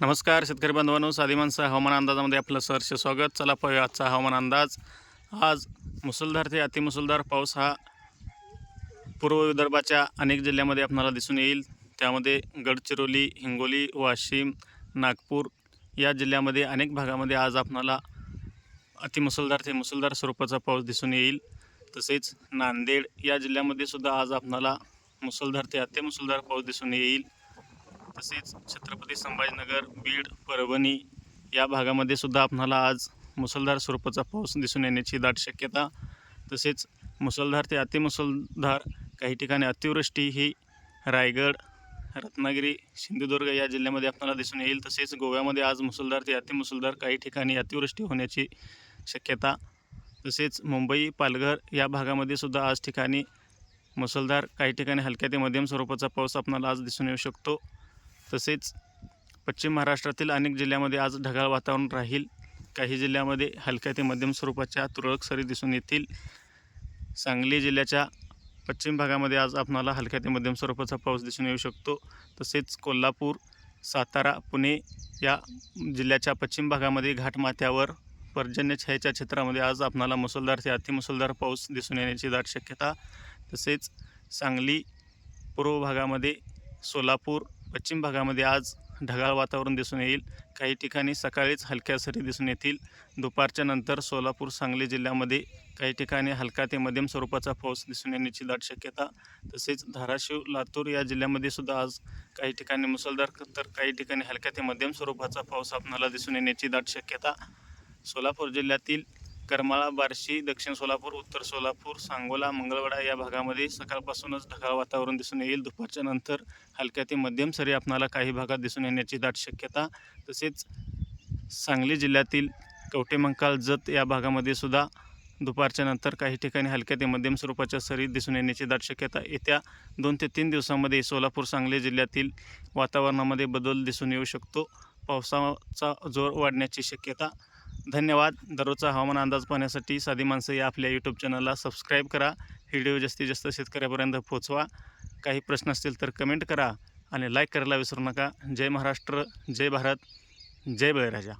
नमस्कार शेतकरी बांधवांनो साधी माणसं हवामान अंदाजामध्ये आपलं सहर्ष स्वागत. चला पाहूया आजचा हवामान अंदाज. आज मुसळधार ते अतिमुसळधार पाऊस हा पूर्व विदर्भाच्या अनेक जिल्ह्यामध्ये आपणाला दिसून येईल. त्यामध्ये गडचिरोली हिंगोली वाशिम नागपूर या जिल्ह्यामध्ये अनेक भागामध्ये आज आपणाला अतिमुसळधार ते मुसळधार स्वरूपाचा पाऊस दिसून येईल. तसेच नांदेड या जिल्ह्यामध्ये सुद्धा आज आपणाला मुसळधार ते अतिमुसळधार पाऊस दिसून येईल. तसेच छत्रपती संभाजीनगर बीड परभणी या भागामध्ये सुद्धा आपणाला आज मुसळधार स्वरूपाचा पाऊस दिसून येण्याची दाट शक्यता. तसेच मुसळधार ते अतिमुसळधार काही ठिकाणी अतिवृष्टी ही रायगड रत्नागिरी सिंधुदुर्ग या जिल्ह्यामध्ये आपल्याला दिसून येईल. तसेच गोव्यामध्ये आज मुसळधार ते अतिमुसळधार काही ठिकाणी अतिवृष्टी होण्याची शक्यता. तसेच मुंबई पालघर या भागामध्ये सुद्धा आज ठिकाणी मुसळधार काही ठिकाणी हलक्या ते मध्यम स्वरूपाचा पाऊस आपल्याला आज दिसून येऊ शकतो. तसेच पश्चिम महाराष्ट्रातील अनेक जिल्ह्यामध्ये आज ढगाळ वातावरण राहील. काही जिल्ह्यामध्ये हलक्या ते मध्यम स्वरूपाच्या तुरळक सरी दिसून येतील. सांगली जिल्ह्याच्या पश्चिम भागामध्ये आज आपणाला हलक्या ते मध्यम स्वरूपाचा पाऊस दिसून येऊ शकतो. तसेच कोल्हापूर सातारा पुणे या जिल्ह्याच्या पश्चिम भागामध्ये घाटमाथ्यावर पर्जन्य छायेच्या क्षेत्रामध्ये आज आपणाला मुसळधार ते अतिमुसळधार पाऊस दिसून येण्याची दाट शक्यता. तसेच सांगली पूर्व भागामध्ये सोलापूर पश्चिम भागामध्ये आज ढगाळ वातावरण दिसून येईल. काही ठिकाणी सकाळीच हलक्या सरी दिसून येतील. दुपारच्या नंतर सोलापूर सांगली जिल्ह्यामध्ये काही ठिकाणी हलका ते मध्यम स्वरूपाचा पाऊस दिसून येण्याची दाट शक्यता. तसेच धाराशिव लातूर या जिल्ह्यामध्ये सुद्धा आज काही ठिकाणी मुसळधार तर काही ठिकाणी हलक्या ते मध्यम स्वरूपाचा पाऊस आपणाला दिसून येण्याची दाट शक्यता. सोलापूर जिल्ह्यातील करमाळा बार्शी दक्षिण सोलापूर उत्तर सोलापूर सांगोला मंगळवाडा या भागामध्ये सकाळपासूनच ढगाळ वातावरण दिसून येईल. दुपारच्या नंतर हलक्या ते मध्यम सरी आपणाला काही भागात दिसून येण्याची दाट शक्यता. तसेच सांगली जिल्ह्यातील कवटेमंकाळ जत या भागामध्ये सुद्धा दुपारच्या नंतर काही ठिकाणी हलक्या ते मध्यम स्वरूपाच्या सरी दिसून येण्याची दाट शक्यता. येत्या दोन ते तीन दिवसामध्ये सोलापूर सांगली जिल्ह्यातील वातावरणामध्ये बदल दिसून येऊ शकतो. पावसाचा जोर वाढण्याची शक्यता धन्यवाद. दररोजचा हवामान अंदाज पाहण्यासाठी साधी माणसं या आपल्या यूट्यूब चॅनलला सबस्क्राईब करा. व्हिडिओ जास्तीत जास्त शेतकऱ्यापर्यंत पोहोचवा. काही प्रश्न असतील तर कमेंट करा आणि लाईक करायला विसरू नका. जय महाराष्ट्र जय भारत जय बळीराजा.